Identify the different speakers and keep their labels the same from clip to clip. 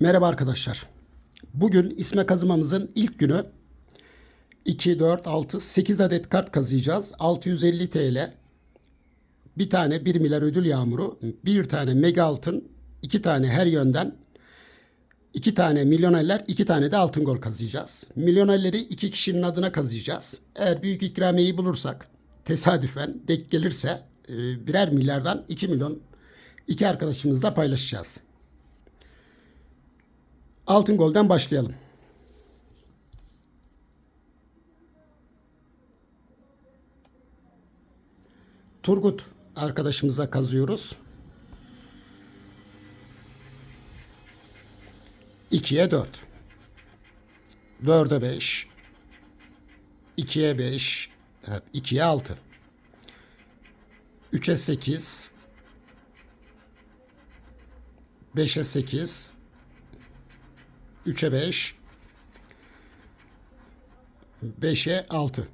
Speaker 1: Merhaba arkadaşlar. Bugün isme kazımamızın ilk günü 2, 4, 6, 8 adet kart kazıyacağız. 650 TL. Bir tane 1 milyar ödül yağmuru, bir tane mega altın, iki tane her yönden, iki tane milyonerler, iki tane de altın gol kazıyacağız. Milyonerleri iki kişinin adına kazıyacağız. Eğer büyük ikramiyeyi bulursak, tesadüfen denk gelirse e, birer milyardan 2 milyon iki arkadaşımızla paylaşacağız. Altın golden başlayalım. Turgut arkadaşımıza kazıyoruz. 2'ye 4. 4'e 5. 2'ye 5. Evet, 2'ye 6. 3'e 8. 5'e 8. 3'e 5. 5'e 6.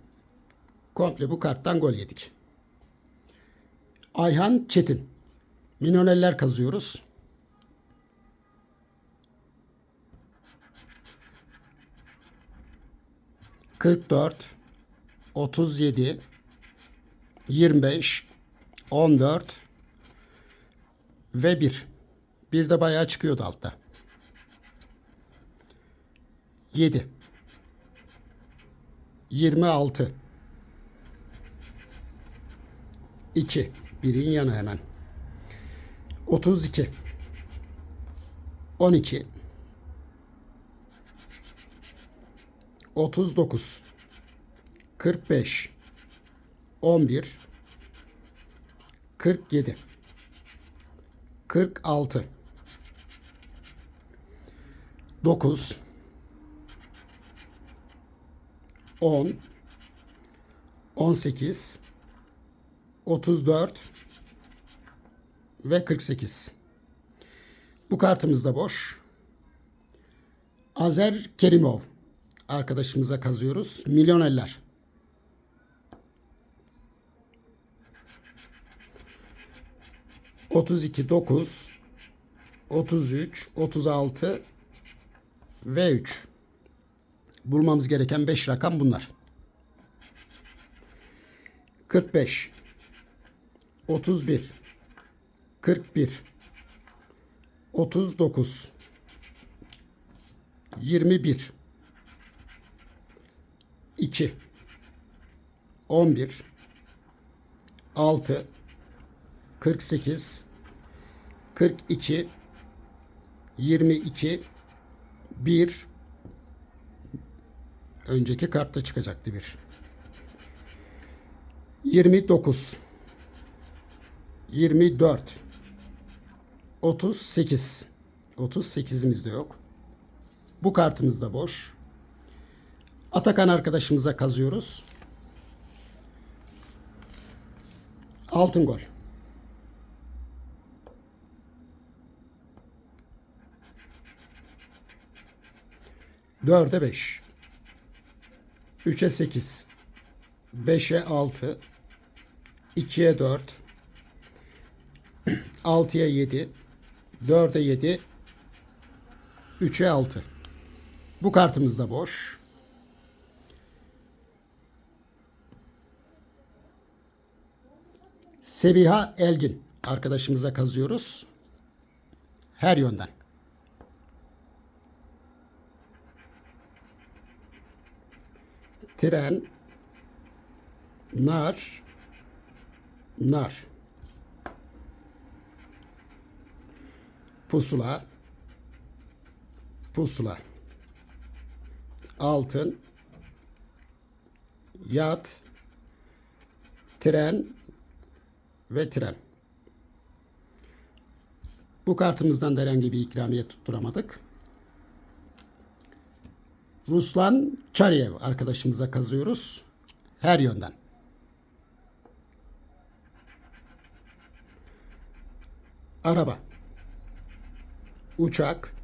Speaker 1: Komple bu karttan gol yedik. Ayhan Çetin. Minoneller kazıyoruz. Kırk dört, otuz yedi, yirmi beş, on dört ve bir. Bir de bayağı çıkıyordu altta. 7 26 2 birin yanı hemen. 32 12 39 45 11 47 46 9 10 18 34 ve 48. Bu kartımız da boş. Azer Kerimov arkadaşımıza kazıyoruz. Milyonerler. Otuz iki, dokuz, otuz üç, otuz altı ve üç. Bulmamız gereken 5 rakam bunlar. 45 31 41 39 21 2 11 6 48 42 22 1 Önceki kartta çıkacaktı bir. 29 24 38 38'imiz de yok. Bu kartımız da boş. Atakan arkadaşımıza kazıyoruz. Altın gol. Dörde beş. 3'e 8, 5'e 6, 2'ye 4, 6'ya 7, 4'e 7, 3'e 6. Bu kartımız da boş. Sebiha Elgin arkadaşımıza kazıyoruz. Her yönden. Tren, nar, nar. Pusula, pusula. Altın, yat, tren ve tren. Bu kartımızdan da herhangi bir ikramiye tutturamadık. Ruslan Çaryev arkadaşımıza kazıyoruz. Her yönden. Araba. Uçak.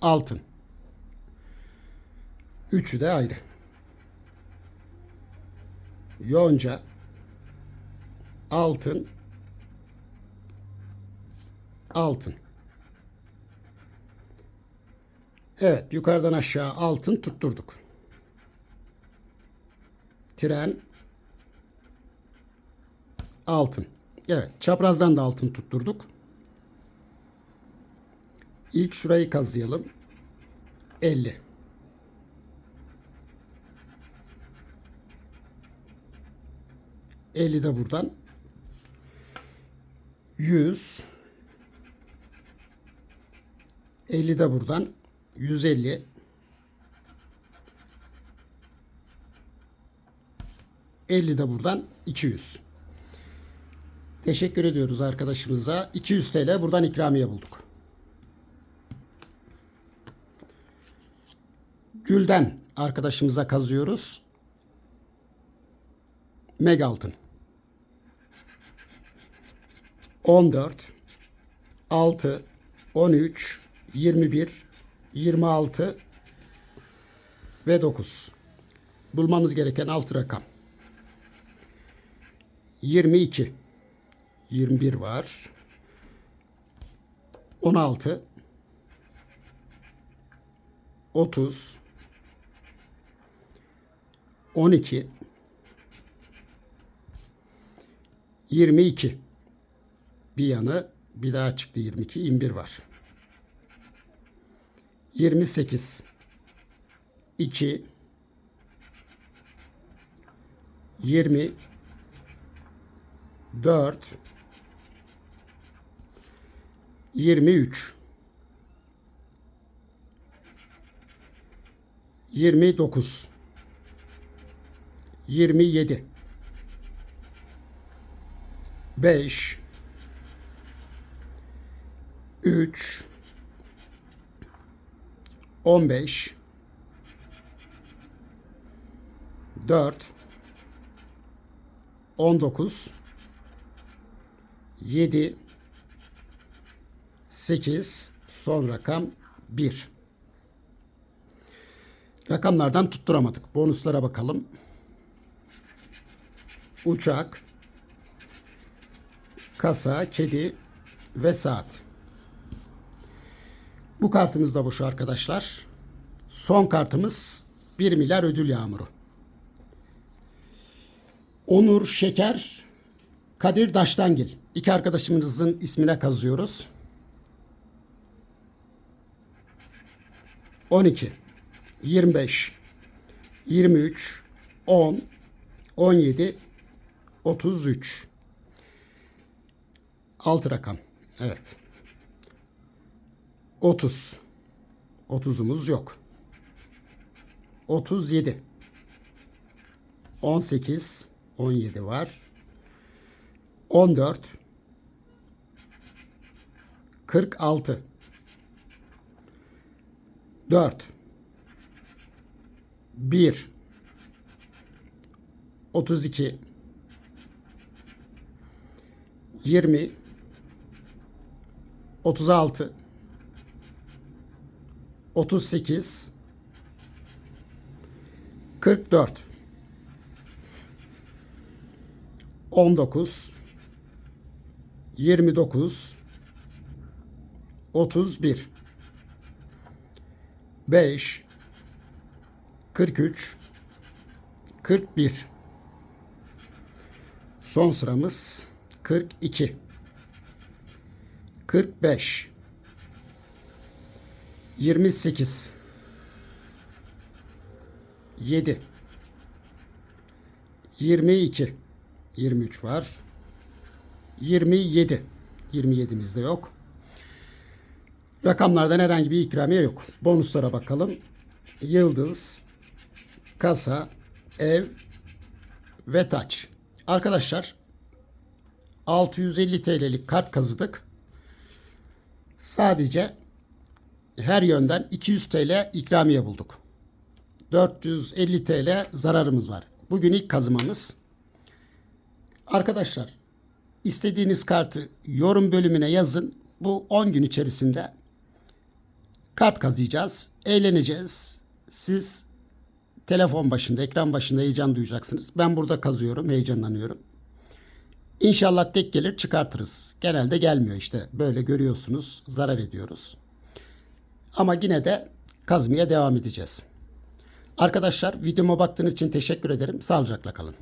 Speaker 1: Altın. Üçü de ayrı. Yonca. Altın. altın. Evet yukarıdan aşağı altın tutturduk. Tren altın. Evet çaprazdan da altın tutturduk. İlk şurayı kazıyalım. 50. Elli de buradan. 100. 50 de buradan. 150. Elli de buradan 200. Teşekkür ediyoruz arkadaşımıza. 200 TL buradan ikramiye bulduk. Gülden arkadaşımıza kazıyoruz. Meg altın. 14 6 13 21 26 ve 9. Bulmamız gereken 6 rakam. 22 21 var. 16 30 12 22 bir yanı bir daha çıktı 22 21 var. 28 2 20 4 23 29 27 5 3 15 4 19 7 8 son rakam 1 Rakamlardan tutturamadık. Bonuslara bakalım. Uçak, kasa, kedi ve saat. Bu kartımız da boş arkadaşlar. Son kartımız 1 milyar ödül yağmuru. Onur Şeker, Kadir Daştangil. İki arkadaşımızın ismine kazıyoruz. 12, 25, 23, 10, 17, 33. 6 rakam. Evet. 30. 30'umuz yok. 37. 18. 17 var. 14. 46. 4. 1. 32. 20. 36. 38 44 19 29 31 5 43 41 Son sıramız 42 45 28 7 22 23 var. 27 27'mizde yok. Rakamlardan herhangi bir ikramiye yok. Bonuslara bakalım. Yıldız kasa ev ve taç. Arkadaşlar 650 TL'lik kart kazıdık. Sadece her yönden 200 TL ikramiye bulduk. 450 TL zararımız var. Bugün ilk kazımamız. Arkadaşlar istediğiniz kartı yorum bölümüne yazın. Bu 10 gün içerisinde kart kazıyacağız. Eğleneceğiz. Siz telefon başında, ekran başında heyecan duyacaksınız. Ben burada kazıyorum, heyecanlanıyorum. İnşallah tek gelir çıkartırız. Genelde gelmiyor işte. Böyle görüyorsunuz zarar ediyoruz. Ama yine de kazmaya devam edeceğiz. Arkadaşlar videoma baktığınız için teşekkür ederim. Sağlıcakla kalın.